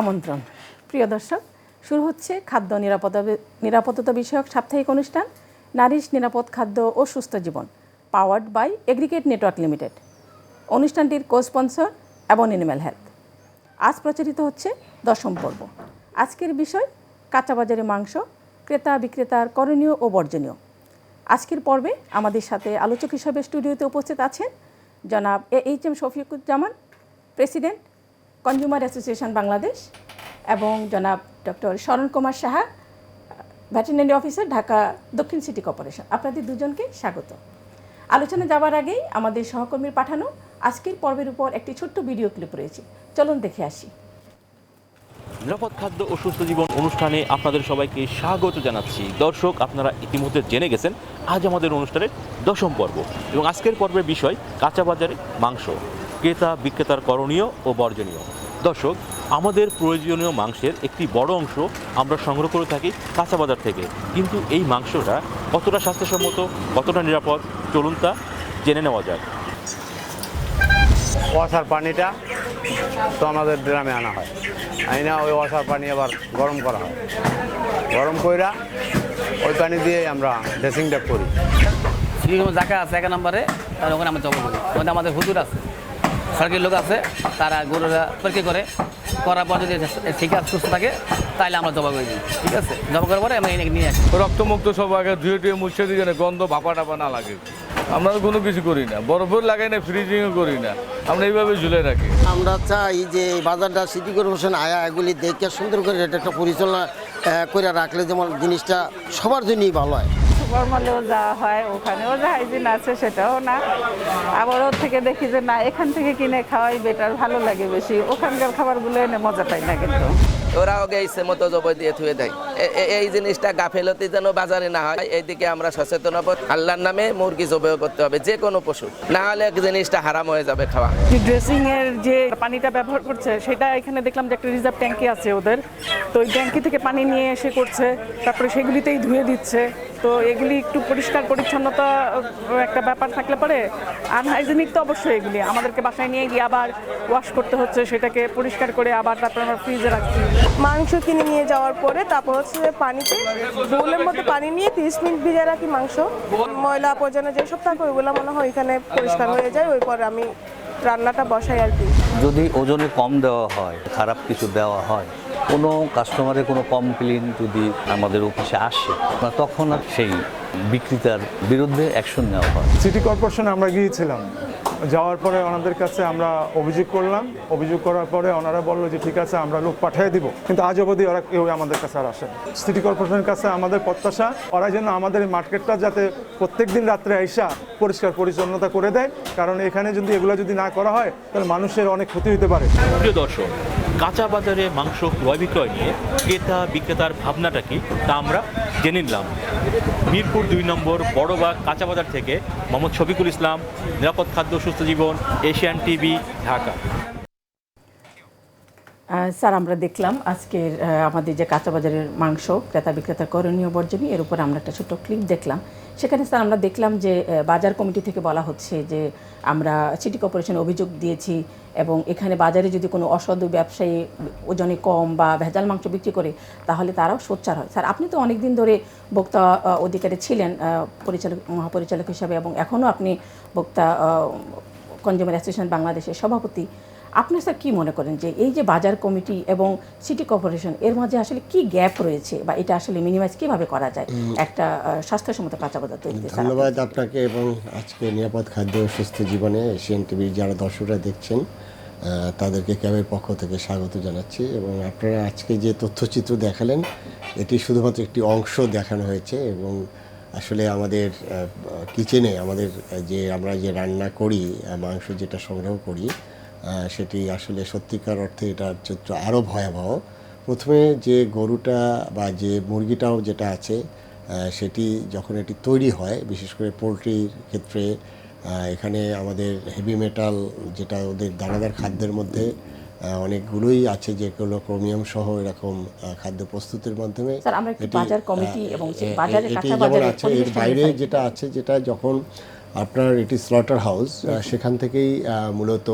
আমন্ত্রণ। প্রিয় দর্শক, শুরু হচ্ছে খাদ্য নিরাপত্তা নিরাপত্তা বিষয়ক সাপ্তাহিক অনুষ্ঠান, নারিশ নিরাপদ খাদ্য ও সুস্থ জীবন powered by agricate network limited অনুষ্ঠানটির কো স্পন্সর এবং এনিম্যাল হেলথ আজ প্রচারিত হচ্ছে দশম পর্ব। আজকের বিষয় কাঁচা বাজারে মাংস, ক্রেতা বিক্রেতার করণীয় ও বর্জনীয়। আজকের পর্বে আমাদের সাথে আলোচক হিসেবে স্টুডিওতে উপস্থিত আছেন জনাব A H M Shafiquzzaman, president consumer association Bangladesh এবং জনাব doctor Sharan Kumar Saha veterinary officer Dhaka দক্ষিণ সিটি কর্পোরেশন আপনাদের দুজনকে স্বাগত। আলোচনা যাওয়ার আগেই আমাদের সহকর্মীর পাঠানো আজকের পর্বের উপর একটি ছোট্ট ভিডিও ক্লিপ রয়েছে। চলুন দেখে আসি। নিরাপদ খাদ্য ও সুস্থ জীবন অনুষ্ঠানে আপনাদের সবাইকে স্বাগত জানাচ্ছি। দর্শক, আপনারা ইতিমধ্যে জেনে গেছেন, আজ আমাদের অনুষ্ঠানের দশম পর্ব এবং আজকের পর্বের বিষয় কাঁচা বাজারে মাংস। ক্রেতা বিক্রেতার করণীয় ও বর্জনীয়। দর্শক আমাদের প্রয়োজনীয় মাংসের একটি বড় অংশ আমরা সংগ্রহ করে থাকি কাঁচা বাজার থেকে। কিন্তু এই মাংসটা কতটা স্বাস্থ্যসম্মত কতটা নিরাপদ চলুন তা জেনে নেওয়া যাক। ওয়াসার পানিটা তো আমাদের ড্রামে আনা হয়। আইনা ওই ওয়াসার পানি আবার গরম করা হয়। গরম কইরা ওই পানি দিয়ে আমরা ড্রেসিংটা করি। জায়গা আছে এক নম্বরে ওখানে আমরা জমা করি। ওখানে আমাদের হুজুর আছে। সরকারি লোক আছে তারা গরুরা পরীক্ষা করে করার পর যদি ঠিক আছে সুস্থ থাকে তাহলে আমরা জমা করে দিই ঠিক আছে? জমা করার পরে আমরা এনে নিয়ে আসি। রক্তমুক্ত সব আগে ধুয়ে টুয়ে মুছে দিয়ে যেন গন্ধ ভাপা টাপা না লাগে। আমরা কোনো কিছু করি না বরফের লাগাই না ফ্রিজিংও করি না। আমরা এইভাবে ঝুলে রাখি আমরা চাই যে বাজারটা সিটি কর্পোরেশন আয়া এগুলি দেখে সুন্দর করে এটা একটা পরিচালনা করে রাখলে যেমন জিনিসটা সবার জন্যই ভালো হয়। ফর্মালেও যাওয়া হয় ওখানেও যে হাইজিন আছে সেটাও না। আবার ওর থেকে দেখি যে না এখান থেকে কিনে খাওয়াই বেটার ভালো লাগে বেশি। ওখানকার খাবারগুলো এনে মজা পাই না কিন্তু। ওরাও গেছে মতো জবই দিয়ে থুয়ে দেয়। এই জিনিসটা গাফেলতি যেন বাজারে না হয় এইদিকে আমরা সচেতন হব। আল্লাহর নামে মুরগি জবাই করতে হবে যে কোনো পশু। না হলে এক জিনিসটা হারাম হয়ে যাবে খাওয়া। ড্রেসিং এর যে পানিটা ব্যবহার করছে সেটা এখানে দেখলাম যে একটা রিজার্ভ ট্যাঙ্কি আছে ওদের। তো ওই ট্যাঙ্কি থেকে পানি নিয়ে এসে করছে তারপরে সেগুলিতেই ধুয়ে দিচ্ছে। তো এগুলি একটু পরিষ্কার পরিচ্ছন্নতা একটা ব্যাপার থাকলে পরে আনহাইজেনিক তো অবশ্যই এগুলি। আমাদেরকে বাসায় নিয়ে গিয়ে আবার ওয়াশ করতে হচ্ছে সেটাকে পরিষ্কার করে আবার তারপর আমরা ফ্রিজে রাখছি। মাংস কিনে নিয়ে যাওয়ার পরে তারপর হচ্ছে যে পানিতে বোলের মধ্যে পানি নিয়ে তিরিশ মিনিট ভিজে রাখি মাংস। ময়লা আবর্জনা যেসব থাকে ওইগুলো মনে হয় ওইখানে পরিষ্কার হয়ে যায় ওই পরে আমি রান্নাটা বসাই আর কি। যদি ওজনে কম দেওয়া হয় খারাপ কিছু দেওয়া হয় কোনো কাস্টমারের কোনো কমপ্লেন যদি আমাদের অফিসে আসে তখন সেই বিক্রেতার বিরুদ্ধে অ্যাকশন নেওয়া হয়। সিটি কর্পোরেশনে আমরা গিয়েছিলাম। যাওয়ার পরে ওনাদের কাছে আমরা অভিযোগ করলাম। অভিযোগ করার পরে ওনারা বলল যে, ঠিক আছে, আমরা লোক পাঠিয়ে দিব। কিন্তু আজ অবধি ওরা কেউ আমাদের কাছে আর আসে সিটি কর্পোরেশনের কাছে আমাদের প্রত্যাশা, ওরা যেন আমাদের মার্কেটটা যাতে প্রত্যেক দিন রাত্রে আইসা পরিষ্কার পরিচ্ছন্নতা করে দেয়। কারণ এখানে যদি এগুলো যদি না করা হয়, তাহলে মানুষের অনেক ক্ষতি হতে পারে। প্রিয় দর্শক, কাঁচা বাজারে মাংস ক্রয় বিক্রয় নিয়ে ক্রেতা বিক্রেতার ভাবনাটা কি তা আমরা জেনে নিলাম। মিরপুর দুই নম্বর বড়বাগ কাঁচাবাজার থেকে মোহাম্মদ শফিকুল ইসলাম, নিরাপদ খাদ্য সুস্থ জীবন, এশিয়ান টিভি, ঢাকা। স্যার আমরা দেখলাম আজকের আমাদের যে কাঁচা বাজারের মাংস ক্রেতা বিক্রেতা করণীয় বর্জনী এর উপর আমরা একটা ছোট্ট ক্লিপ দেখলাম। সেখানে স্যার আমরা দেখলাম যে বাজার কমিটি থেকে বলা হচ্ছে যে আমরা সিটি কর্পোরেশনে অভিযোগ দিয়েছি এবং এখানে বাজারে যদি কোনো অসাধু ব্যবসায়ী ওজনে কম বা ভেজাল মাংস বিক্রি করে তাহলে তারাও সোচ্চার হয়। স্যার আপনি তো অনেক দিন ধরে আহ, অধিকারী ছিলেন পরিচালক মহাপরিচালক হিসাবে এবং এখনও আপনি ভোক্তা কনজিউমার অ্যাসোসিয়েশন বাংলাদেশের সভাপতি। আপনি স্যার কি মনে করেন যে এই যে বাজার কমিটি এবং সিটি কর্পোরেশন এর মাঝে আসলে কি গ্যাপ রয়েছে বা এটা আসলে মিনিমাইজ কীভাবে করা যায়? একটা স্বাস্থ্যসম্মত কাঁচা বাজার তৈরিতে ধন্যবাদ আপনাকে এবং আজকে নিরাপদ খাদ্য সুস্থ জীবনে এশিয়ান টিভির যারা দর্শকরা দেখছেন তাদেরকে ক্যাবের পক্ষ থেকে স্বাগত জানাচ্ছি এবং আপনারা আজকে যে তথ্যচিত্র দেখালেন এটি শুধুমাত্র একটি অংশ দেখানো হয়েছে এবং আসলে আমাদের কিচেনে আমাদের যে আমরা যে রান্না করি মাংস যেটা সংগ্রহ করি সেটি আসলে সত্যিকার অর্থে এটার চিত্র আরও ভয়াবহ। প্রথমে যে গরুটা বা যে মুরগিটাও যেটা আছে সেটি যখন এটি তৈরি হয় বিশেষ করে পোলট্রির ক্ষেত্রে এখানে আমাদের হেভি মেটাল যেটা ওদের দানাদার খাদ্যের মধ্যে অনেকগুলোই আছে যেগুলো ক্রোমিয়াম সহ এরকম খাদ্য প্রস্তুতের মাধ্যমে এটি, যেমন আছে এর বাইরে যেটা আছে যেটা যখন আপনার এটি স্লটার হাউস সেখান থেকেই মূলত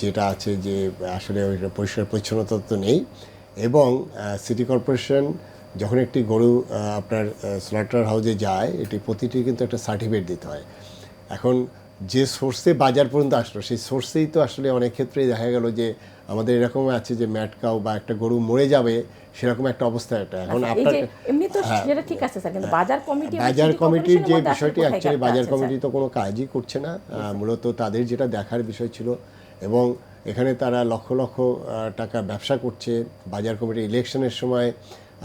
যেটা আছে যে আসলে ওইটা পরিষ্কার পরিচ্ছন্নতা তো নেই। এবং সিটি কর্পোরেশন যখন একটি গরু আপনার স্লটার হাউসে যায় এটি প্রতিটি কিন্তু একটা সার্টিফিকেট দিতে হয়। এখন যে সোর্সে বাজার পর্যন্ত আসলো সেই সোর্সেই তো আসলে অনেক ক্ষেত্রেই দেখা গেল যে আমাদের এরকম আছে যে ম্যাটকাও বা একটা গরু মরে যাবে সেরকম একটা অবস্থা এটা। এখন আচ্ছা, আপনার এমনি তো হ্যাঁ। সেটা ঠিক আছে স্যার কিন্তু বাজার কমিটি বাজার কমিটির যে বিষয়টি অ্যাকচুয়ালি বাজার কমিটি তো কোনো কাজই করছে না মূলত তাদের যেটা দেখার বিষয় ছিল এবং এখানে তারা লক্ষ লক্ষ টাকা ব্যবসা করছে। বাজার কমিটি ইলেকশনের সময়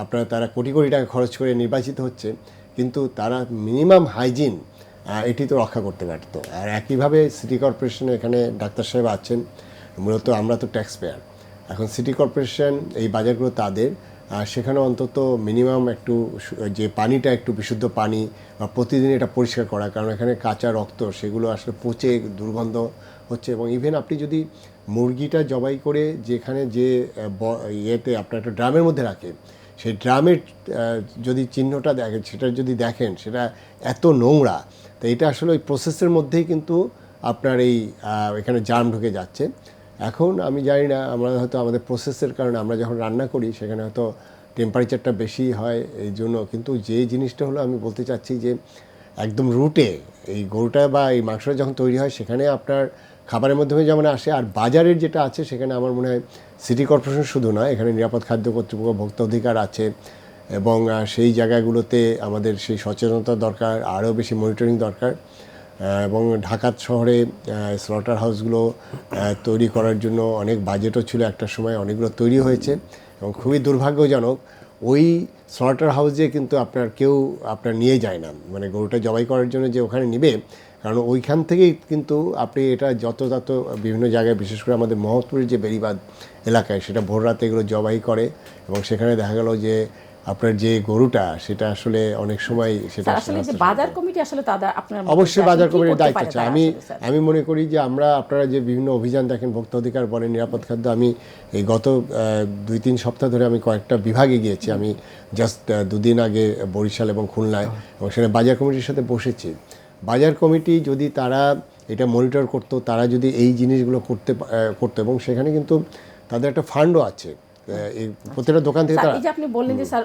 আপনারা তারা কোটি কোটি টাকা খরচ করে নির্বাচিত হচ্ছে, কিন্তু তারা মিনিমাম হাইজিন এটি তো রক্ষা করতে পারত আর একইভাবে সিটি কর্পোরেশনে এখানে ডাক্তার সাহেব আছেন, মূলত আমরা তো ট্যাক্স পেয়ার এখন সিটি কর্পোরেশন, এই বাজারগুলো তাদের সেখানে অন্তত মিনিমাম একটু যে পানিটা একটু বিশুদ্ধ পানি বা প্রতিদিন এটা পরিষ্কার করা, কারণ এখানে কাঁচা রক্ত, সেগুলো আসলে পচে দুর্গন্ধ হচ্ছে এবং ইভেন আপনি যদি মুরগিটা জবাই করে যেখানে যে ইয়েতে আপনার একটা ড্রামের মধ্যে রাখেন সেই ড্রামের যদি চিহ্নটা দেখেন, সেটা যদি দেখেন, সেটা এত নোংরা, তো এটা আসলে ওই প্রসেসের মধ্যেই কিন্তু আপনার এই এখানে জার্ম ঢুকে যাচ্ছে। এখন আমি জানি না, আমরা হয়তো আমাদের প্রসেসের কারণে আমরা যখন রান্না করি, সেখানে হয়তো টেম্পারেচারটা বেশি হয় এই জন্য, কিন্তু যে জিনিসটা হলো আমি বলতে চাচ্ছি যে, একদম রুটে এই গরুটা বা এই মাংসটা যখন তৈরি হয়, সেখানে আপনার খাবারের মাধ্যমে যেমন আসে, আর বাজারের যেটা আছে সেখানে আমার মনে হয় সিটি কর্পোরেশন শুধু নয়, এখানে নিরাপদ খাদ্য কর্তৃপক্ষ ভোক্তা অধিকার আছে এবং সেই জায়গাগুলোতে আমাদের সেই সচেতনতা দরকার, আরও বেশি মনিটরিং দরকার এবং ঢাকা শহরে স্লটার হাউসগুলো তৈরি করার জন্য অনেক বাজেটও ছিল একটা সময়, অনেকগুলো তৈরি হয়েছে এবং খুবই দুর্ভাগ্যজনক ওই স্লটার হাউসে কিন্তু আপনার কেউ, আপনার নিয়ে যায় না। মানে গরুটা জবাই করার জন্য যে ওখানে নিবে কারণ ওইখান থেকেই কিন্তু আপনি এটা যত তত বিভিন্ন জায়গায় বিশেষ করে আমাদের মহৎপুরের যে বেরিবাদ এলাকায় সেটা ভোর রাতে এগুলো জবাই করে এবং সেখানে দেখা গেল যে আপনার যে গরুটা সেটা আসলে অনেক সময় সেটা আসলে যে বাজার কমিটি আসলে তাদের আপনার অবশ্যই বাজার কমিটির দায়িত্ব আছে। আমি আমি মনে করি যে আমরা আপনারা যে বিভিন্ন অভিযান দেখেন ভোক্তা অধিকার বলেন নিরাপদ খাদ্য আমি এই গত দুই তিন সপ্তাহ ধরে আমি কয়েকটা বিভাগে গিয়েছি। আমি জাস্ট দুদিন আগে বরিশাল এবং খুলনায় এবং সেখানে বাজার কমিটির সাথে বসেছি। বাজার কমিটি যদি তারা এটা মনিটর করতো তারা যদি এই জিনিসগুলো করতে করতো এবং সেখানে কিন্তু তাদের একটা ফান্ডও আছে প্রত্যেকটা দোকান থেকে তারা যে আপনি বললেন যে স্যার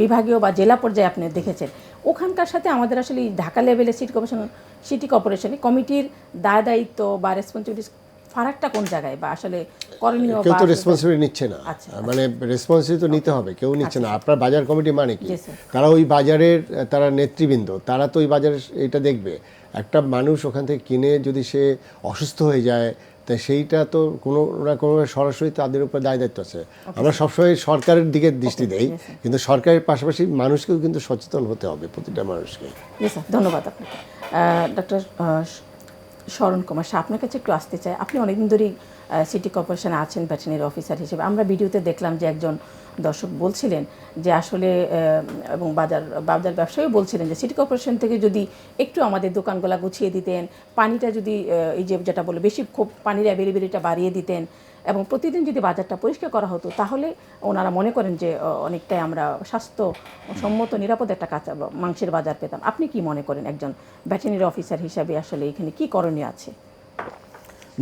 বিভাগীয় বা জেলা পর্যায়ে আপনি দেখেছেন ওখানকার সাথে আমাদের আসলে ঢাকা লেভেলে সিটি কমিশন সিটি কর্পোরেশনে কমিটির দায় দায়িত্ব বা রেসপন্সিবিলিটি ফারাকটা কোন জায়গায়? বা আসলে করণীয় কেউ তো রেসপন্সিবিলিটি নিচ্ছে না। আচ্ছা, মানে রেসপন্সিবিলিটি তো নিতে হবে কেউ নিচ্ছে না। আপনার বাজার কমিটি মানে কি? তারা ওই বাজারের তারা নেতৃবৃন্দ তারা তো ওই বাজারের এটা দেখবে। একটা মানুষ ওখান থেকে কিনে যদি সে অসুস্থ হয়ে যায় তা সেইটা তো কোনো না কোনো সরাসরি তাদের উপর দায় দায়িত্ব আছে। আমরা সবসময় সরকারের দিকে দৃষ্টি দেই কিন্তু সরকারের পাশাপাশি মানুষকেও কিন্তু সচেতন হতে হবে প্রতিটা মানুষকে। ধন্যবাদ আপনাকে। ডক্টর শরণ কুমার শাহ আপনার কাছে একটু আসতে চাই। আপনি অনেকদিন ধরেই সিটি কর্পোরেশনে আছেন ভেটেরিনারি অফিসার হিসেবে। আমরা ভিডিওতে দেখলাম যে একজন দর্শক বলছিলেন যে আসলে এবং বাজার বাজার ব্যবসায়ী বলছিলেন যে সিটি কর্পোরেশন থেকে যদি একটু আমাদের দোকানগুলা গুছিয়ে দিতেন, পানিটা যদি এই যে যেটা বলে বেশি খুব পানির অ্যাভেলেবিলিটা বাড়িয়ে দিতেন এবং প্রতিদিন যদি বাজারটা পরিষ্কার করা হতো, তাহলে ওনারা মনে করেন যে অনেকটাই আমরা স্বাস্থ্যসম্মত, নিরাপদ একটা কাঁচা মাংসের বাজার পেতাম। আপনি কি মনে করেন একজন ভেটেরিনারি অফিসার হিসাবে আসলে এখানে কি করণীয় আছে?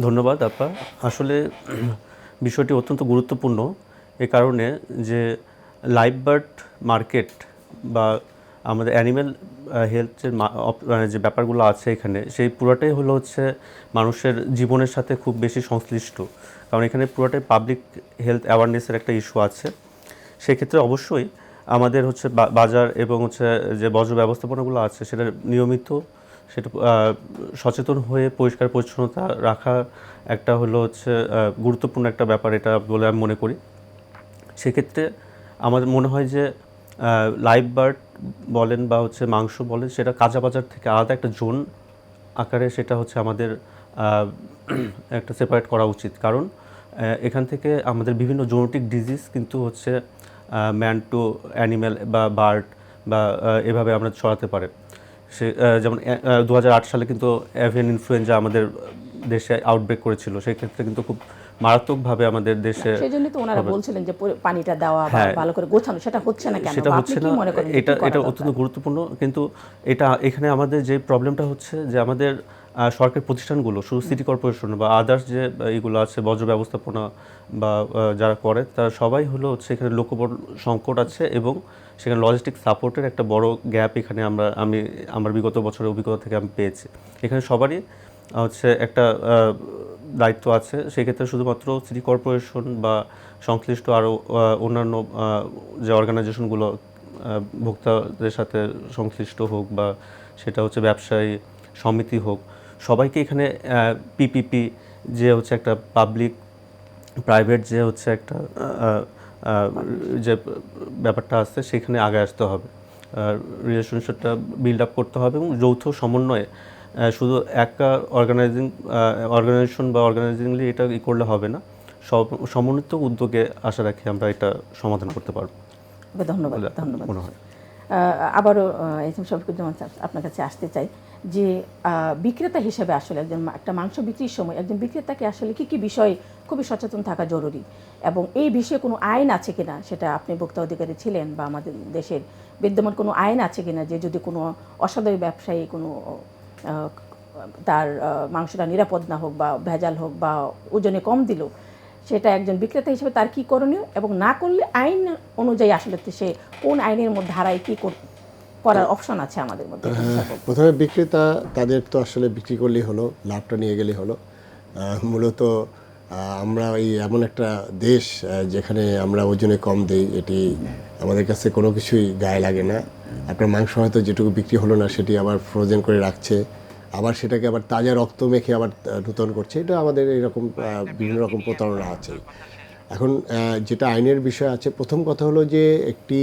ধন্যবাদ, আপা। আসলে বিষয়টি অত্যন্ত গুরুত্বপূর্ণ এ কারণে যে, লাইভ বার্ড মার্কেট বা আমাদের অ্যানিম্যাল হেলথের মানে যে ব্যাপারগুলো আছে এখানে, সেই পুরোটাই হলো হচ্ছে মানুষের জীবনের সাথে খুব বেশি সংশ্লিষ্ট। কারণ এখানে পুরোটাই পাবলিক হেলথ অ্যাওয়ারনেসের একটা ইস্যু আছে। সেক্ষেত্রে অবশ্যই আমাদের হচ্ছে বাজার এবং হচ্ছে যে বজ্র ব্যবস্থাপনাগুলো আছে, সেটা নিয়মিত, সেটা সচেতন হয়ে পরিষ্কার পরিচ্ছন্নতা রাখা একটা হলো হচ্ছে গুরুত্বপূর্ণ একটা ব্যাপার এটা বলে আমি মনে করি। সেক্ষেত্রে আমাদের মনে হয় যে লাইফ বার্ড বলেন বা হচ্ছে মাংস বলেন, সেটা কাঁচা বাজার থেকে আলাদা একটা জোন আকারে সেটা হচ্ছে আমাদের একটা সেপারেট করা উচিত। কারণ এখান থেকে আমাদের বিভিন্ন জোনেটিক ডিজিজ কিন্তু হচ্ছে ম্যান টু অ্যানিম্যাল বা বার্ড বা এভাবে আমরা ছড়াতে পারে। সে যেমন দু হাজার আট সালে কিন্তু অ্যাভিয়ান ইনফ্লুয়েঞ্জা আমাদের দেশে আউটব্রেক করেছিল। সেই ক্ষেত্রে কিন্তু খুব মারাত্মকভাবে আমাদের দেশে তো ওনারা বলছিলেন যে পানিটা দেওয়া হ্যাঁ। ভালো করে গোছানো সেটা হচ্ছে না কেন? সেটা হচ্ছে না এটা এটা অত্যন্ত গুরুত্বপূর্ণ কিন্তু এটা এখানে আমাদের যে প্রবলেমটা হচ্ছে যে আমাদের সরকারি প্রতিষ্ঠানগুলো শুধু সিটি কর্পোরেশন বা আদার্স যে এইগুলো আছে বজ্র ব্যবস্থাপনা বা যারা করে তারা সবাই হলো হচ্ছে এখানে লোকবল সংকট আছে এবং সেখানে লজিস্টিক সাপোর্টের একটা বড় গ্যাপ এখানে আমরা আমি আমার বিগত বছরের অভিজ্ঞতা থেকে আমি পেয়েছি। এখানে সবারই হচ্ছে একটা দায়িত্ব আছে। সেক্ষেত্রে শুধুমাত্র সিটি কর্পোরেশন বা সংশ্লিষ্ট আরও অন্যান্য যে অর্গানাইজেশনগুলো ভোক্তাদের সাথে সংশ্লিষ্ট হোক বা সেটা হচ্ছে ব্যবসায়ী সমিতি হোক, সবাইকে এখানে পিপিপি যে হচ্ছে একটা পাবলিক প্রাইভেট যে হচ্ছে একটা যে ব্যাপারটা আছে সেখানে আগে আসতে হবে। রিলেশনশিপটা বিল্ড আপ করতে হবে এবং যৌথ সমন্বয়ে শুধু একটা অর্গানাইজিং অর্গানাইজেশন বা অর্গানাইজিংলি এটা ই করলে হবে না। সব সমন্বিত উদ্যোগে আশা রাখি আমরা এটা সমাধান করতে পারব। ধন্যবাদ ধন্যবাদ। আবারও এস এম শফিকুজ্জামান আপনার কাছে আসতে চাই যে বিক্রেতা হিসেবে আসলে একজন একটা মাংস বিক্রির সময় একজন বিক্রেতাকে আসলে কি কি বিষয় খুবই সচেতন থাকা জরুরি? এবং এই বিষয়ে কোনো আইন আছে কিনা? সেটা আপনি ভোক্তা অধিকারী ছিলেন বা আমাদের দেশের বিদ্যমান কোনো আইন আছে কিনা? যে যদি কোনো অসাধু ব্যবসায়ী কোনো তার মাংসটা নিরাপদ না হোক বা ভেজাল হোক বা ওজনে কম দিল, সেটা একজন বিক্রেতা হিসেবে তার কি করণীয় এবং না করলে আইন অনুযায়ী আসলে সে কোন আইনের মধ্যে ধারায় কি কর- করার অপশন আছে আমাদের মধ্যে? প্রথমে বিক্রেতা তাদের তো আসলে বিক্রি করলেই হলো, লাভটা নিয়ে গেলেই হলো। মূলত আমরা এই এমন একটা দেশ যেখানে আমরা ওজনে কম দেই, এটি আমাদের কাছে কোনো কিছুই গায়ে লাগে না। আপনার মাংস হয়তো যেটুকু বিক্রি হলো না সেটি আবার ফ্রোজেন করে রাখছে। আবার সেটাকে আবার তাজা রক্ত মেখে আবার নূতন করছে। এটা আমাদের এরকম বিভিন্ন রকম প্রতারণা আছে। এখন যেটা আইনের বিষয় আছে প্রথম কথা হলো যে একটি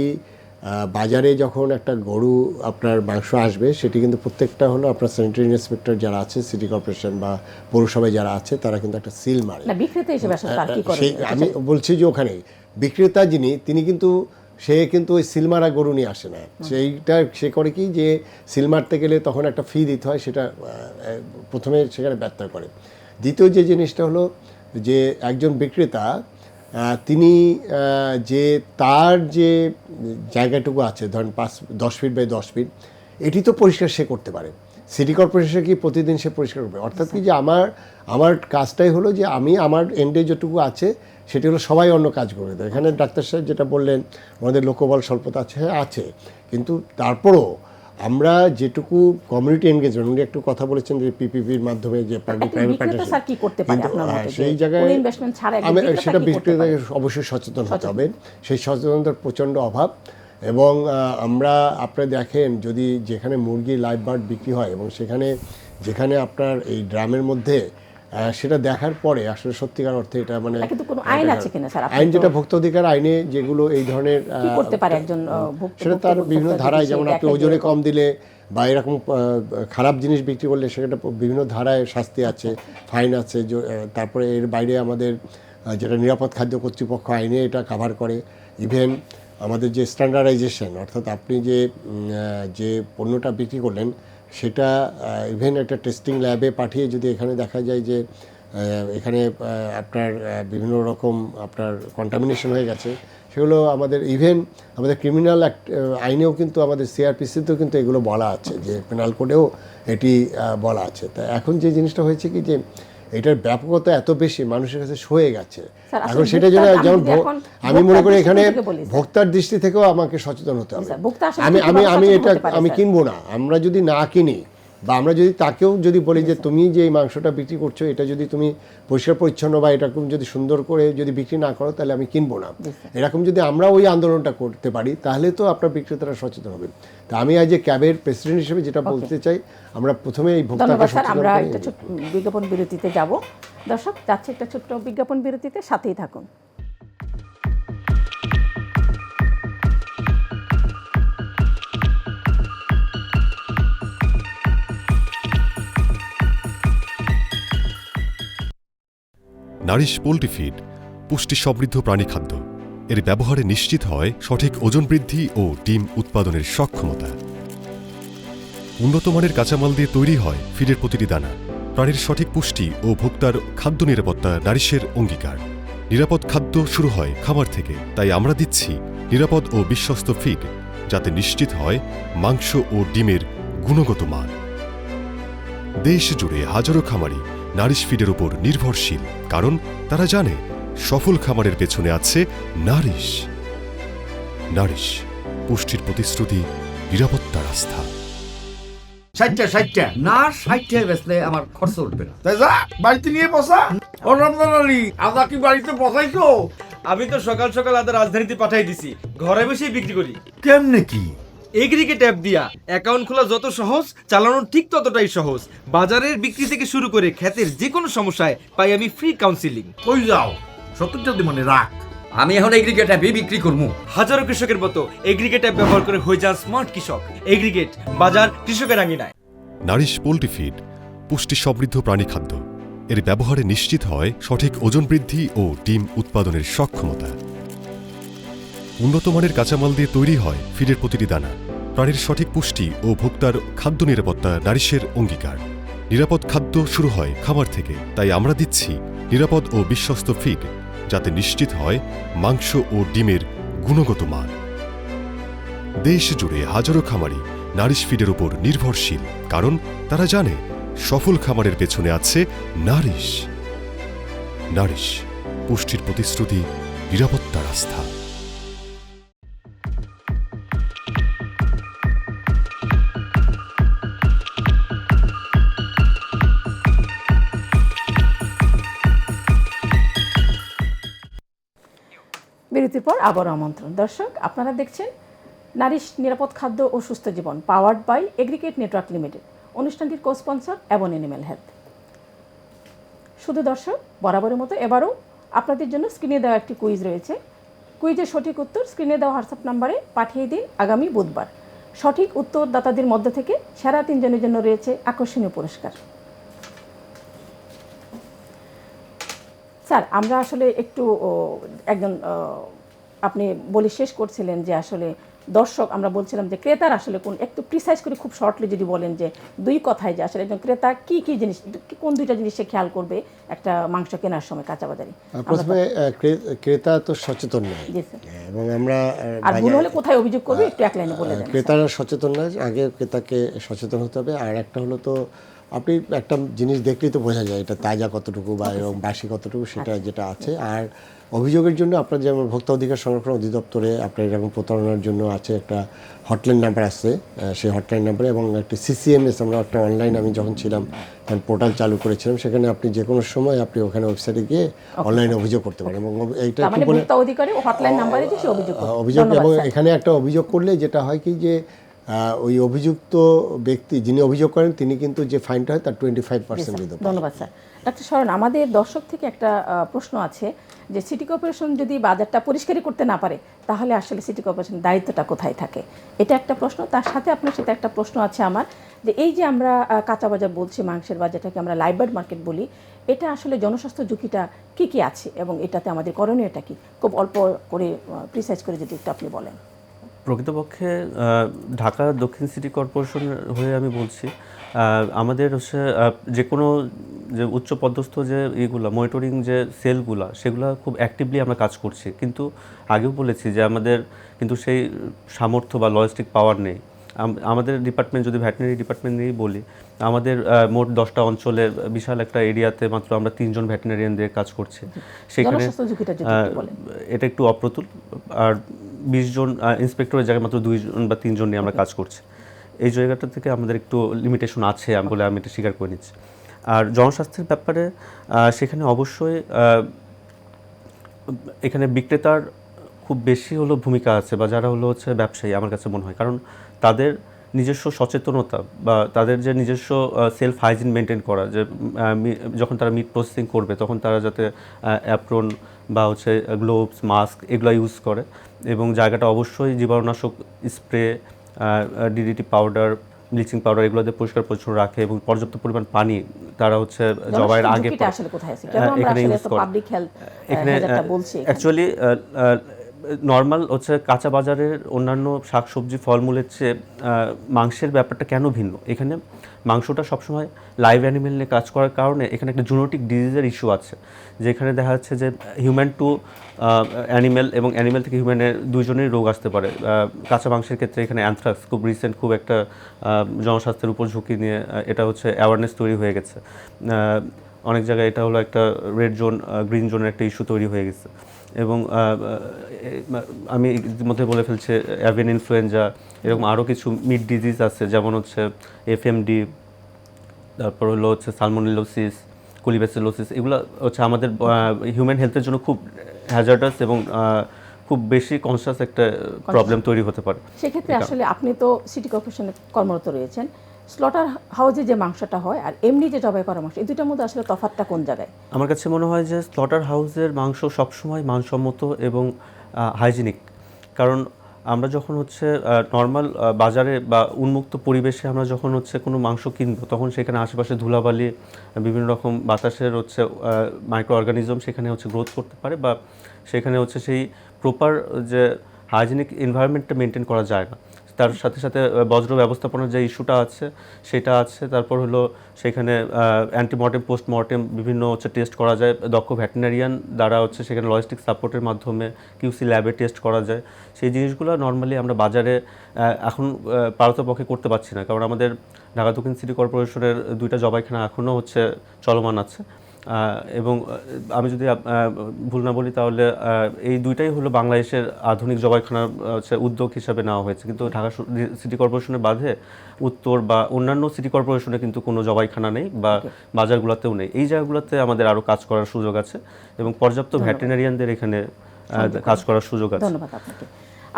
বাজারে যখন একটা গরু আপনার মাংস আসবে সেটি কিন্তু প্রত্যেকটা হলো আপনার স্যানিটারি ইন্সপেক্টর যারা আছে সিটি কর্পোরেশন বা পৌরসভায় যারা আছে তারা কিন্তু একটা সিল মারে। আমি বলছি যে ওখানে বিক্রেতা যিনি তিনি কিন্তু সে কিন্তু ওই সিলমারা গরু নিয়ে আসে না। সেইটা সে করে কি যে সিল মারতে গেলে তখন একটা ফি দিতে হয়, সেটা প্রথমে সেখানে ব্যর্থ করে। দ্বিতীয় যে জিনিসটা হলো যে একজন বিক্রেতা তিনি যে তার যে জায়গাটুকু আছে, ধরেন পাঁচ, দশ ফিট বাই দশ ফিট এটি তো পরিষ্কার সে করতে পারে। সিটি কর্পোরেশন কি প্রতিদিন সে পরিষ্কার করবে? অর্থাৎ কি যে আমার আমার কাজটাই হলো যে আমি, আমার এন্ডে যেটুকু আছে সেটি হলো সবাই অন্য কাজ করে দেয় এখানে ডাক্তার সাহেব যেটা বললেন আমাদের লোকবল স্বল্পতা আছে আছে। কিন্তু তারপরও আমরা যেটুকু কমিউনিটি এনগেজমেন্ট উনি একটু কথা বলেছেন যে পিপিপির মাধ্যমে যে পাবলিক প্রাইভেট বিক্রেতা স্যার কি করতে পারে আপনার মতে? সেই জায়গায় আমি সেটা বিক্রেতাকে অবশ্যই সচেতন হতে হবে। সেই সচেতনতার প্রচণ্ড অভাব এবং আমরা আপনি দেখেন যদি যেখানে মুরগি লাইভ বার্ড বিক্রি হয় এবং সেখানে যেখানে আপনার এই ড্রামের মধ্যে সেটা দেখার পরে আসলে সত্যিকার অর্থে এটা মানে কিন্তু কোনো আইন আছে কিনা স্যার? আইন যেটা ভোক্তা অধিকার আইনে যেগুলো এই ধরনের কি করতে পারে একজন সেটা তার বিভিন্ন ধারায় যেমন আপনি ওজনে কম দিলে বা এরকম খারাপ জিনিস বিক্রি করলে সেটা বিভিন্ন ধারায় শাস্তি আছে ফাইন আছে তারপরে এর বাইরে আমাদের যেটা নিরাপদ খাদ্য কর্তৃপক্ষ আইনে এটা কাভার করে ইভেন আমাদের যে স্ট্যান্ডার্ডাইজেশন অর্থাৎ আপনি যে যে পণ্যটা বিক্রি করলেন সেটা ইভেন একটা টেস্টিং ল্যাবে পাঠিয়ে যদি এখানে দেখা যায় যে এখানে আপনার বিভিন্ন রকম আপনার কন্টামিনেশন হয়ে গেছে, সেগুলো আমাদের ইভেন আমাদের ক্রিমিনাল অ্যাক্ট আইনেও কিন্তু আমাদের সিআরপিসিতেও কিন্তু এগুলো বলা আছে, যে পেনাল কোডেও এটি বলা আছে। তা এখন যে জিনিসটা হয়েছে কি যে এটার ব্যাপকতা এত বেশি মানুষের কাছে সয়ে গেছে। এখন সেটা যেন যেমন আমি মনে করি এখানে। ভোক্তার দৃষ্টি থেকেও আমাকে সচেতন হতে হবে। আমি আমি আমি এটা আমি কিনবো না। আমরা যদি না কিনি বা আমরা যদি তাকেও যদি বলি যে তুমি যে এই মাংসটা বিক্রি করছ এটা যদি তুমি পরিষ্কার পরিচ্ছন্ন বা এরকম যদি সুন্দর করে যদি বিক্রি না করো তাহলে আমি কিনবো না। এরকম যদি আমরা ওই আন্দোলনটা করতে পারি তাহলে তো আপনার বিক্রেতারা সচেতন হবে তা আমি আজ ক্যাবের প্রেসিডেন্ট হিসেবে যেটা বলতে চাই আমরা প্রথমে এই ভোক্তাকে সচেতন আমরা একটা বিজ্ঞাপন বিরতিতে যাব। দর্শক যাচ্ছে একটা ছোট্ট বিজ্ঞাপন বিরতিতে সাথেই থাকুন। নারিশ পোল্ট্রি ফিড, পুষ্টি সমৃদ্ধ প্রাণী খাদ্য। এর ব্যবহারে নিশ্চিত হয় সঠিক ওজন বৃদ্ধি ও ডিম উৎপাদনের সক্ষমতা। উন্নত মানের কাঁচামাল দিয়ে তৈরি হয় ফিডের প্রতিটি দানা। প্রাণীর সঠিক পুষ্টি ও ভোক্তার খাদ্য নিরাপত্তা নারিশের অঙ্গীকার। নিরাপদ খাদ্য শুরু হয় খামার থেকে, তাই আমরা দিচ্ছি নিরাপদ ও বিশ্বস্ত ফিড, যাতে নিশ্চিত হয় মাংস ও ডিমের গুণগত মান। দেশ জুড়ে হাজারো খামারি নারিশ ফিডের উপর নির্ভরশীল কারণ তারা জানে সফল খামারের পেছনে আছে নারিশ। নারিশ পুষ্টির প্রতিশ্রুতি নিরাপত্তার আস্থা। ষাটটা ষাটটা না বেচলে আমার খরচ উঠবে না। তাই যা বাড়িতে নিয়ে বসা। ও রমজান আলী আদা কি বাড়িতে বসাইছো? আমি তো সকাল সকাল আদা রাজধানীতে পাঠাই দিছি। ঘরে বসেই বিক্রি করি। কেমনে কি? এগ্রিগেট অ্যাপ দিয়া। অ্যাকাউন্ট খোলা যত সহজ চালানো ঠিক ততটাই সহজ। বাজারের বিক্রি থেকে শুরু করে খ্যাতের যে কোনো সমস্যায় পাই আমি ফ্রি কাউন্সিলিং কই যাও? সত্তর যদি মনে রাখ। আমি এখন এগ্রিগেট অ্যাপে বিক্রি করব হাজারো কৃষকের মতো এগ্রিগেট অ্যাপ ব্যবহার করে হয়ে যান স্মার্ট কৃষক। এগ্রিগেট বাজার কৃষকের আঙিনায়। নারিশ পোল্ট্রি ফিড পুষ্টি সমৃদ্ধ প্রাণী খাদ্য। এর ব্যবহারে নিশ্চিত হয় সঠিক ওজন বৃদ্ধি ও ডিম উৎপাদনের সক্ষমতা। উন্নত মানের কাঁচামাল দিয়ে তৈরি হয় ফিডের প্রতিটি দানা। প্রাণীর সঠিক পুষ্টি ও ভোক্তার খাদ্য নিরাপত্তা নারিশের অঙ্গীকার। নিরাপদ খাদ্য শুরু হয় খামার থেকে, তাই আমরা দিচ্ছি নিরাপদ ও বিশ্বস্ত ফিড যাতে নিশ্চিত হয় মাংস ও ডিমের গুণগত মান। দেশ জুড়ে হাজারো খামারি নারিশ ফিডের উপর নির্ভরশীল, কারণ তারা জানে সফল খামারের পেছনে আছে নারিশ। নারিশ, পুষ্টির প্রতিশ্রুতি, নিরাপত্তার আস্থা। বিরতির পর আবারও আমন্ত্রণ। দর্শক, আপনারা দেখছেন নারিশ নিরাপদ খাদ্য ও সুস্থ জীবন powered by agricate network limited অনুষ্ঠানটির কো স্পন্সর এবং এনিম্যাল হেলথ শুধু দর্শক, বরাবরের মতো এবারও আপনাদের জন্য স্ক্রিনে দেওয়া একটি কুইজ রয়েছে। কুইজের সঠিক উত্তর স্ক্রিনে দেওয়া হোয়াটসঅ্যাপ নাম্বারে পাঠিয়ে দিন আগামী বুধবার। সঠিক উত্তরদাতাদের মধ্য থেকে সেরা তিনজনের জন্য রয়েছে আকর্ষণীয় পুরস্কার। স্যার, আমরা আসলে একটু একজন আপনি বলে শেষ করছিলেন যে আসলে দর্শক আমরা বলছিলাম যে ক্রেতার আসলে কোন একটু প্রিসাইজ করে খুব শর্টলি যদি বলেন যে দুই কথায় যে আসলে একজন ক্রেতা কি কি জিনিস কোন দুইটা জিনিস সে খেয়াল করবে একটা মাংস কেনার সময় কাঁচা বাজারে প্রথমে ক্রেতা তো সচেতন নয়। স্যার। এবং আমরা আর ভুল হলে কোথায় অভিযোগ করবে একটু এক লাইনে বলে দেন ক্রেতারা সচেতন নয় আগে ক্রেতাকে সচেতন হতে হবে। আর একটা হলো তো আপনি একটা জিনিস দেখলেই তো বোঝা যায় এটা তাজা কতটুকু বা এবং বাসি কতটুকু সেটা যেটা আছে। আর অভিযোগের জন্য আপনার যেমন ভোক্তা অধিকার সংরক্ষণ অধিদপ্তরে আপনার এরকম প্রতারণার জন্য আছে একটা হটলাইন নাম্বার আছে সেই হটলাইন নাম্বারে এবং একটা সিসিএমএস আমরা একটা অনলাইন আমি যখন ছিলাম তখন পোর্টাল চালু করেছিলাম সেখানে আপনি যে কোনো সময় আপনি ওখানে ওয়েবসাইটে গিয়ে অনলাইনে অভিযোগ করতে পারেন এবং এইটা মানে অভিযোগ এবং এখানে একটা অভিযোগ করলে যেটা হয় কি যে ওই অভিযুক্ত ব্যক্তি যিনি অভিযোগ করেন তিনি কিন্তু যে ফাইনটা হয় তার টোয়েন্টি ফাইভ পার্সেন্ট। ধন্যবাদ স্যার ডাক্তার শরণ আমাদের দর্শক থেকে একটা প্রশ্ন আছে। যে সিটি কর্পোরেশন যদি বাজারটা পরিষ্কারই করতে না পারে, তাহলে আসলে সিটি কর্পোরেশনের দায়িত্বটা কোথায় থাকে? এটা একটা প্রশ্ন। তার সাথে আপনার সাথে একটা প্রশ্ন আছে আমার, যে এই যে আমরা কাঁচা বাজার বলছি, মাংসের বাজারটাকে আমরা লাইবার্ড মার্কেট বলি, এটা আসলে জনস্বাস্থ্য ঝুঁকিটা কি কি আছে এবং এটাতে আমাদের করণীয়টা কি? খুব অল্প করে প্রিসাইজ করে যদি একটু আপনি বলেন। প্রকৃতপক্ষে ঢাকা দক্ষিণ সিটি কর্পোরেশন হয়ে আমি বলছি আমাদের হচ্ছে যে কোনো যে উচ্চ পদস্থ যে ইগুলা মনিটরিং যে সেলগুলা সেগুলো খুব অ্যাক্টিভলি আমরা কাজ করছি। কিন্তু আগেও বলেছি যে আমাদের কিন্তু সেই সামর্থ্য বা লজিস্টিক পাওয়ার নেই। আম- আমাদের ডিপার্টমেন্ট যদি ভ্যাটেনারি ডিপার্টমেন্ট নিয়েই বলি আমাদের মোট দশটা অঞ্চলে বিশাল একটা এরিয়াতে মাত্র আমরা তিনজন ভ্যাটেনারিয়ান দিয়ে কাজ করছি। সেখানে। এটা একটু অপ্রতুল। আর বিশ জন ইন্সপেক্টরের জায়গায় মাত্র দুইজন বা তিনজন নিয়ে আমরা কাজ করছি। এই জায়গাটা থেকে আমাদের একটু লিমিটেশন আছে আমি বলে আমি এটা স্বীকার করে নিচ্ছি। আর জনস্বাস্থ্যের ব্যাপারে সেখানে অবশ্যই এখানে বিক্রেতার খুব বেশি হলো ভূমিকা আছে বা যারা হলো হচ্ছে ব্যবসায়ী আমার কাছে মনে হয়। কারণ তাদের নিজস্ব সচেতনতা বা তাদের যে নিজস্ব সেলফ হাইজিন মেনটেন করা, যে যখন তারা মিট প্রসেসিং করবে তখন তারা যাতে অ্যাপ্রন বা হচ্ছে গ্লোভস মাস্ক এগুলো ইউজ করে এবং জায়গাটা অবশ্যই জীবাণুনাশক spray DDT powder bleaching powder এগুলো দিয়ে পরিষ্কার পরিচ্ছন্ন রাখে এবং পর্যাপ্ত পরিমাণ পানি তারা হচ্ছে জবাইয়ের আগে এখানে আসলে ইউজ করে। পাবলিক হেলথ এখানে বলছি এখানে। অ্যাকচুয়ালি নর্মাল হচ্ছে কাঁচা বাজারের অন্যান্য শাকসবজি, ফলমূলের চেয়ে মাংসের ব্যাপারটা কেন ভিন্ন? এখানে মাংসটা সবসময় লাইভ অ্যানিমেল নিয়ে কাজ করার কারণে এখানে একটা জুনোটিক ডিজিজের ইস্যু আছে, যেখানে দেখা যাচ্ছে যে হিউম্যান টু অ্যানিমেল এবং অ্যানিমেল থেকে হিউম্যানের দুইজনেরই রোগ আসতে পারে। কাঁচা মাংসের ক্ষেত্রে এখানে অ্যানথ্রাক্স খুব রিসেন্ট খুব একটা জনস্বাস্থ্যের উপর ঝুঁকি নিয়ে এটা হচ্ছে অ্যাওয়ারনেস তৈরি হয়ে গেছে। অনেক জায়গায় এটা হলো একটা রেড জোন গ্রিন জোনের একটা ইস্যু তৈরি হয়ে গেছে। এবং আমি ইতিমধ্যে বলে ফেলছি অ্যাভিয়ান ইনফ্লুয়েঞ্জা এরকম আরও কিছু মিড ডিজিজ আছে যেমন হচ্ছে এফএমডি তারপর হলো হচ্ছে সালমোনেলোসিস কোলিব্যাসিলোসিস এগুলো হচ্ছে আমাদের হিউম্যান হেলথের জন্য খুব হ্যাজার্ডাস এবং খুব বেশি কনসিয়াস একটা প্রবলেম তৈরি হতে পারে। সেক্ষেত্রে আসলে আপনি তো সিটি কর্পোরেশনে কর্মরত রয়েছেন। স্লটার হাউসে যে মাংসটা হয় আর এমনি যে জবাই করা মাংস, এই দুটার মধ্যে আসলে তফাৎটা কোন জায়গায়? আমার কাছে মনে হয় যে স্লটার হাউসের মাংস সবসময় মানসম্মত এবং হাইজিনিক কারণ আমরা যখন হচ্ছে নর্মাল বাজারে বা উন্মুক্ত পরিবেশে আমরা যখন হচ্ছে কোনো মাংস কিনবো, তখন সেখানে আশেপাশে ধুলাবালি, বিভিন্ন রকম বাতাসের হচ্ছে মাইক্রো অর্গানিজম সেখানে হচ্ছে গ্রোথ করতে পারে বা সেখানে হচ্ছে সেই প্রপার যে হাইজিনিক এনভায়রনমেন্টটা মেনটেন করা যায় না। তার সাথে সাথে বজ্র ব্যবস্থাপনার যে ইস্যুটা আছে, সেটা আছে। তারপর হলো সেখানে অ্যান্টিমর্টেম পোস্টমর্টেম বিভিন্ন হচ্ছে টেস্ট করা যায়। দক্ষ ভেটেরিনারিয়ান দ্বারা হচ্ছে সেখানে লজিস্টিক সাপোর্টের মাধ্যমে কিউসি ল্যাবে টেস্ট করা যায়। সেই জিনিসগুলো নর্মালি আমরা বাজারে এখন পারতপক্ষে করতে পারছি না। কারণ আমাদের ঢাকা দক্ষিণ সিটি কর্পোরেশনের দুইটা জবাইখানা এখনও হচ্ছে চলমান আছে। এবং আমি যদি ভুল না বলি তাহলে এই দুইটাই হলো বাংলাদেশের আধুনিক জবাইখানার আহ, হচ্ছে উদ্যোগ হিসাবে নেওয়া হয়েছে। কিন্তু ঢাকা সিটি কর্পোরেশনের বাদে উত্তর বা অন্যান্য সিটি কর্পোরেশনে কিন্তু কোনো জবাইখানা নেই বা বাজারগুলোতেও নেই। এই জায়গাগুলোতে আমাদের আরও কাজ করার সুযোগ আছে এবং পর্যাপ্ত ধন্যবাদ। ভেটেরিনারিয়ানদের এখানে কাজ করার সুযোগ আছে। ধন্যবাদ আপনাকে।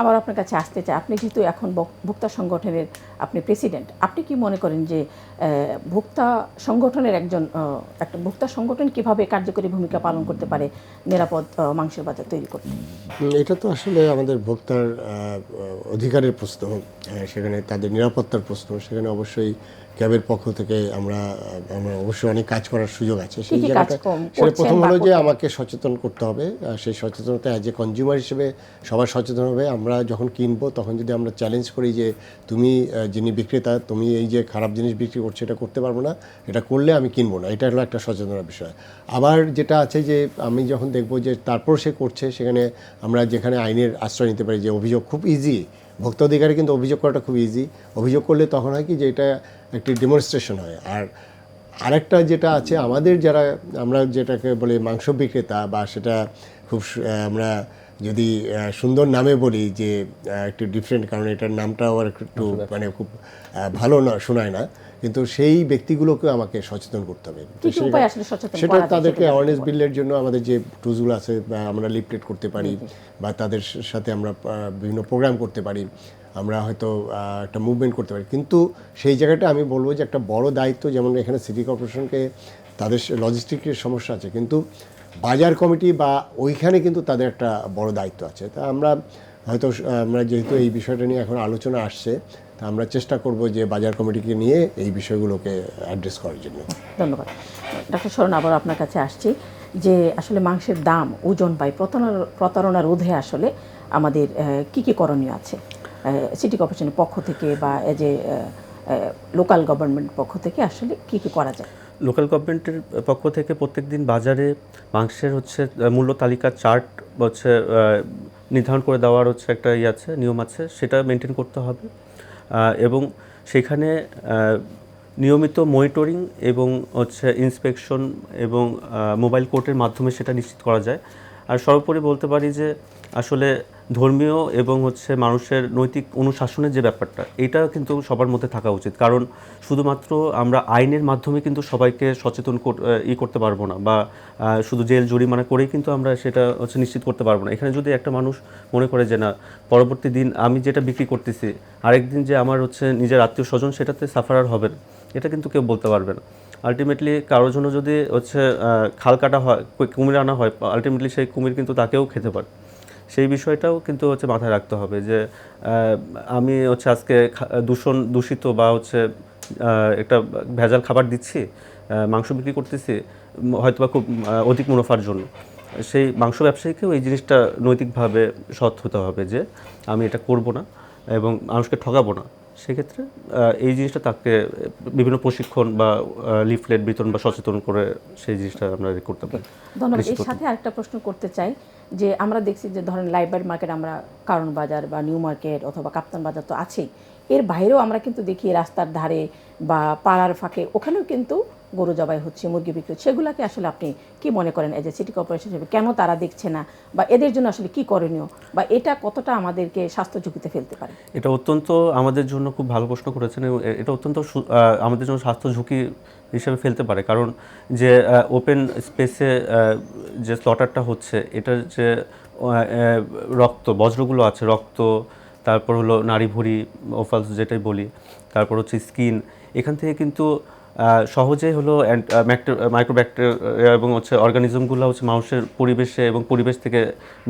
আবার আপনার কাছে আসতে চাই। আপনি যেহেতু এখন ভোক্তা সংগঠনের আপনি প্রেসিডেন্ট আপনি কি মনে করেন যে ভোক্তা সংগঠনের একজন একটা ভোক্তা সংগঠন কীভাবে কার্যকরী ভূমিকা পালন করতে পারে, নিরাপদ মাংসের বাজার তৈরি করতে? এটা তো আসলে আমাদের ভোক্তার অধিকারের প্রশ্ন সেখানে তাদের নিরাপত্তার প্রশ্ন, সেখানে অবশ্যই ক্যাবের পক্ষ থেকে আমরা আমরা অবশ্যই অনেক কাজ করার সুযোগ আছে। কি জায়গাটা- সেটা প্রথম হলো যে আমাকে সচেতন করতে হবে আর সেই সচেতনতা অ্যাজ এ কনজিউমার হিসেবে সবার সচেতন হবে। আমরা যখন কিনবো তখন যদি আমরা চ্যালেঞ্জ করি যে তুমি যিনি বিক্রেতা তুমি এই যে খারাপ জিনিস বিক্রি করছ এটা করতে পারব না এটা করলে আমি কিনবো না। এটা হলো একটা সচেতনার বিষয়। আবার যেটা আছে যে আমি যখন দেখব যে তারপর সে করছে সেখানে আমরা যেখানে আইনের আশ্রয় নিতে পারি যে অভিযোগ খুব ইজি ভোক্তা অধিকারে কিন্তু অভিযোগ করাটা খুব ইজি অভিযোগ করলে তখন হয় কি যে এটা একটি ডেমনস্ট্রেশন হয়। আর আরেকটা যেটা আছে আমাদের যারা আমরা যেটাকে বলে মাংস বিক্রেতা বা সেটা খুব আমরা যদি সুন্দর নামে বলি যে একটু ডিফারেন্ট কারণ এটার নামটা আবার একটু মানে খুব ভালো না শোনায় না। কিন্তু সেই ব্যক্তিগুলোকে আমাকে সচেতন করতে হবে। সেটা- তাদেরকে অ্যাওয়ারনেস বিল্ডের জন্য আমাদের যে টুলসগুলো আছে আমরা লিফলেট করতে পারি বা তাদের সাথে আমরা বিভিন্ন প্রোগ্রাম করতে পারি। আমরা হয়তো একটা মুভমেন্ট করতে পারি। কিন্তু সেই জায়গাটা আমি বলব যে একটা বড় দায়িত্ব যেমন এখানে সিটি কর্পোরেশনকে তাদের লজিস্টিকের সমস্যা আছে। কিন্তু বাজার কমিটি বা ওইখানে কিন্তু তাদের একটা বড় দায়িত্ব আছে। তা আমরা হয়তো, আমরা যেহেতু এই বিষয়টা নিয়ে এখন আলোচনা আসছে, তা আমরা চেষ্টা করব যে বাজার কমিটিকে নিয়ে এই বিষয়গুলোকে অ্যাড্রেস করার জন্য। ধন্যবাদ। ডাক্তার শরণ, আবার আপনার কাছে আসছি যে আসলে মাংসের দাম, ওজন বাই প্রতারণা প্রতারণা রোধে আসলে আমাদের কি কি করণীয় আছে? সিটি কর্পোরেশনের পক্ষ থেকে বা এজ এ লোকাল গভর্নমেন্ট পক্ষ থেকে আসলে কি কি করা যায়? লোকাল গভর্নমেন্টের পক্ষ থেকে প্রত্যেক দিন বাজারে মাংসের হচ্ছে মূল্য তালিকা চার্ট হচ্ছে নির্ধারণ করে দেওয়ার হচ্ছে একটা ইয়ে আছে, নিয়ম আছে, সেটা মেনটেন করতে হবে। এবং সেখানে নিয়মিত মনিটরিং এবং হচ্ছে ইন্সপেকশন এবং মোবাইল কোর্টের মাধ্যমে সেটা নিশ্চিত করা যায়। আর সর্বোপরি বলতে পারি যে আসলে ধর্মীয় এবং হচ্ছে মানুষের নৈতিক অনুশাসনের যে ব্যাপারটা, এটা কিন্তু সবার মধ্যে থাকা উচিত। কারণ শুধুমাত্র আমরা আইনের মাধ্যমে কিন্তু সবাইকে সচেতন ই করতে পারব না বা শুধু জেল, জরিমানা করেই কিন্তু আমরা সেটা হচ্ছে নিশ্চিত করতে পারব না। এখানে যদি একটা মানুষ মনে করে যে, না, পরবর্তী দিন আমি যেটা বিক্রি করতেছি, আরেকদিন যে আমার হচ্ছে নিজের আত্মীয় স্বজন সেটাতে সাফারার হবে এটা কিন্তু কেউ বলতে পারবে না। আলটিমেটলি কারোর জন্য যদি হচ্ছে খাল কাটা হয়, কুমির আনা হয় আলটিমেটলি সেই কুমির কিন্তু তাকেও খেতে পারে। সেই বিষয়টাও কিন্তু হচ্ছে মাথায় রাখতে হবে যে আমি হচ্ছে আজকে দূষণ, দূষিত বা হচ্ছে একটা ভেজাল খাবার দিচ্ছি মাংস বিক্রি করতেছি হয়তো বা খুব অধিক মুনাফার জন্য। সেই মাংস ব্যবসায়ীকেও এই জিনিসটা নৈতিকভাবে সৎ হতে হবে যে, আমি এটা করব না এবং মানুষকে ঠকাবো না। সেক্ষেত্রে এই জিনিসটা তাকে বিভিন্ন প্রশিক্ষণ বা লিফলেট বিতরণ বা সচেতন করে সেই জিনিসটা আমরা করতে পারি। ধন্যবাদ। এর সাথে আরেকটা প্রশ্ন করতে চাই যে আমরা দেখছি যে ধরেন লাইব্রেরি মার্কেট আমরা কারণ বাজার বা নিউ মার্কেট অথবা কাপ্তান বাজার তো আছেই। এর বাইরেও আমরা কিন্তু দেখি রাস্তার ধারে বা পাড়ার ফাঁকে ওখানেও কিন্তু গরু জবাই হচ্ছে, মুরগি বিক্রি হচ্ছে, সেগুলোকে আসলে আপনি কি মনে করেন এজ এ সিটি কর্পোরেশন হিসেবে? কেন তারা দেখছে না? বা এদের জন্য আসলে কি করণীয়? বা এটা কতটা আমাদেরকে স্বাস্থ্য ঝুঁকিতে ফেলতে পারে? এটা অত্যন্ত আমাদের জন্য খুব ভালো প্রশ্ন করেছেন এটা অত্যন্ত আমাদের জন্য স্বাস্থ্য ঝুঁকি হিসেবে ফেলতে পারে। কারণ যে ওপেন স্পেসে যে স্লটারটা হচ্ছে, এটার যে রক্ত, বজ্রগুলো আছে, রক্ত, তারপর হলো নাড়ি ভুঁড়ি ওফালস যেটাই বলি, তারপর হচ্ছে স্কিন এখান থেকে কিন্তু আহ, সহজেই হলো মাইক্রোব্যাকটেরিয়া এবং হচ্ছে অর্গানিজমগুলো হচ্ছে মানুষের পরিবেশে এবং পরিবেশ থেকে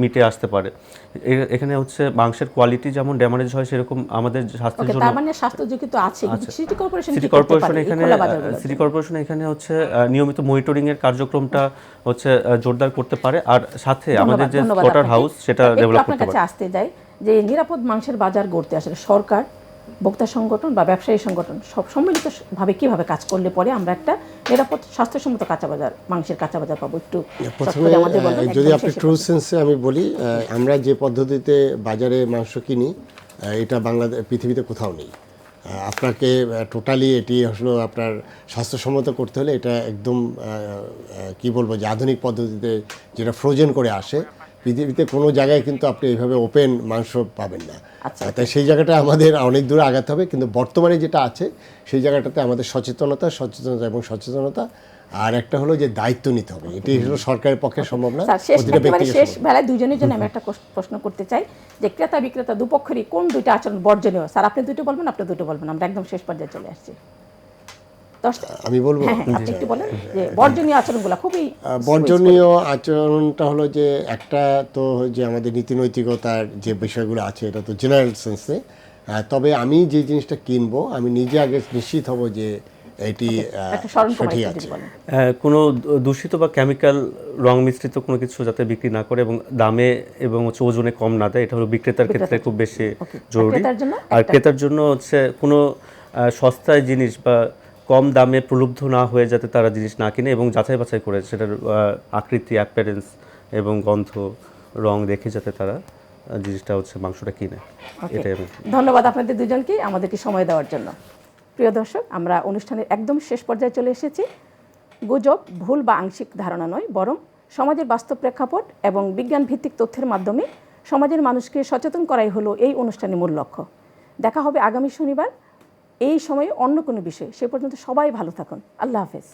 মিটে আসতে পারে। এখানে হচ্ছে মাংসের কোয়ালিটি যেমন ড্যামেজ হয় সেরকম আমাদের স্বাস্থ্যের জন্য তার মানে স্বাস্থ্য ঝুঁকি তো আছে। সিটি কর্পোরেশন সিটি কর্পোরেশন এখানে সিটি কর্পোরেশন এখানে হচ্ছে নিয়মিত মনিটরিং এর কার্যক্রমটা হচ্ছে জোরদার করতে পারে। আর সাথে আমাদের যে স্লটার হাউস সেটা ডেভেলপ আপনার করতে কাছে আসতে যাই যে নিরাপদ মাংসের বাজার গড়তে আসলে সরকার ভোক্তা সংগঠন বা ব্যবসায়ী সংগঠন সব সম্মিলিত ভাবে কীভাবে কাজ করলে পরে আমরা একটা নিরাপদ স্বাস্থ্যসম্মত কাঁচা বাজার মাংসের কাঁচা বাজার পাবো? একটু প্রথমে যদি আপনি ট্রু সেন্সে আমি বলি আমরা যে পদ্ধতিতে বাজারে মাংস কিনি এটা বাংলাদেশ পৃথিবীতে কোথাও নেই। আপনাকে টোটালি এটি হলো আপনার স্বাস্থ্যসম্মত করতে হলে এটা একদম কি বলব যে আধুনিক পদ্ধতিতে যেটা ফ্রোজেন করে আসে পৃথিবীতে কোনো জায়গায় কিন্তু আপনি এইভাবে ওপেন মাংস পাবেন না। তাই সেই জায়গাটা আমাদের অনেক দূরে আগাতে হবে কিন্তু বর্তমানে যেটা আছে সেই জায়গাটাতে আমাদের সচেতনতা সচেতনতা এবং সচেতনতা। আর একটা হলো যে দায়িত্ব নিতে হবে এটি হলো সরকারের পক্ষে সম্ভব না শেষ শেষ বেলায় দুজনের জন্য আমি একটা প্রশ্ন করতে চাই যে ক্রেতা বিক্রেতা দুপক্ষেরই কোন দুইটা আচরণ বর্জনীয়? স্যার আপনি দুটো বলবেন আপনি দুটো বলবেন আমরা একদম শেষ পর্যায়ে চলে আসছি। আমি বলব হ্যাঁ হ্যাঁ আপনি একটু বলেন যে বর্জনীয় আচরণগুলো খুবই বর্জনীয় আচরণটা হলো যে একটা তো যে আমাদের নীতি নৈতিকতার যে বিষয়গুলো আছে এটা তো জেনারেল সেন্সে তবে আমি যে জিনিসটা কিনবো আমি নিজে আগে নিশ্চিত হব যে এটি সঠিক আছে। কোনো দূষিত বা কেমিক্যাল রং মিশ্রিত কোনো কিছু যাতে বিক্রি না করে এবং দামে এবং হচ্ছে ওজনে কম না দেয় এটা হলো বিক্রেতার ক্ষেত্রে খুব বেশি জরুরি। আর ক্রেতার জন্য হচ্ছে কোনো সস্তায় জিনিস বা কম দামে প্রলুব্ধ না হয়ে যাতে তারা জিনিস না কিনে এবং যাচাই বাছাই করে সেটার আকৃতি অ্যাপারেন্স এবং গন্ধ রং দেখে যাতে তারা জিনিসটা হচ্ছে মাংসটা কিনে। এটাই আমি ধন্যবাদ আপনাদের দুজনকে আমাদেরকে সময় দেওয়ার জন্য। প্রিয় দর্শক আমরা অনুষ্ঠানের একদম শেষ পর্যায়ে চলে এসেছি। গুজব ভুল বা আংশিক ধারণা নয় বরং সমাজের বাস্তব প্রেক্ষাপট এবং বিজ্ঞান ভিত্তিক তথ্যের মাধ্যমে সমাজের মানুষকে সচেতন করাই হলো এই অনুষ্ঠানের মূল লক্ষ্য। দেখা হবে আগামী শনিবার। এই সময়ে অন্য কোনো বিষয়ে সে পর্যন্ত সবাই ভালো থাকুন। আল্লাহ হাফেজ।